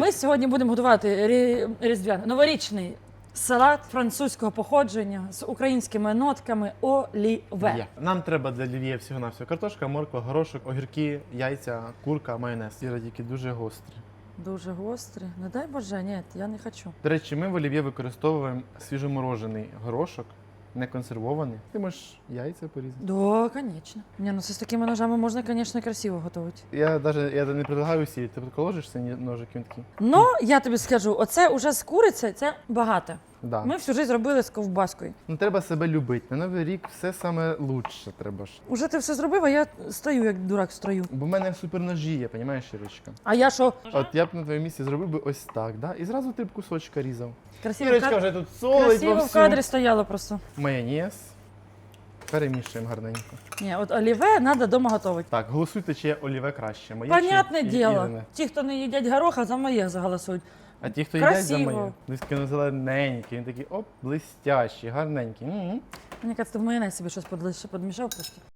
Ми сьогодні будемо готувати рі- різдвяний новорічний салат французького походження з українськими нотками оліве. Є. Нам треба для олів'є всього на всього картошка, морква, горошок, огірки, яйця, курка, майонез. І радіки дуже гострі. Дуже гострі. Не дай Боже, ні, я не хочу. До речі, ми в олів'є використовуємо свіжоморожений горошок, не консервований. Ти можеш яйця порізати. Да, конечно. Ні, ну це з такими ножами можна, звісно, красиво готувати. Я навіть я не предлагаю сіль, ти положиш ці ножики він такий? Ну, я тобі скажу, оце уже з куриці, це багато. Да. Ми всю життя зробили з ковбаскою. Ну треба себе любити. На новий рік все саме лучше треба ж. Уже ти все зробив, а я стою як дурак в строю. Бо в мене суперножі є, понімаєш, Ірочка? А я що? От я б на твоєму місці зробив би ось так, да? І зразу три б кусочка різав. Красиво, в Ірочка кад- вже тут солить красиво в вовсю. кадрі стояло просто. Майонез. Перемішуємо гарненько. Ні, от оліве треба вдома готувати. Так, голосуйте, чи є оліве краще. Моє Понятне чи і- діло. Ірини. Ті, хто не їдять гороха, за моє заголосують. А ті, хто їдять за Красиво. моє, близько кину зелененькі, він такий оп, блистящий, гарненький. М-м. Мені кажеться, ти в майонез собі щось подлиш- подмішав просто.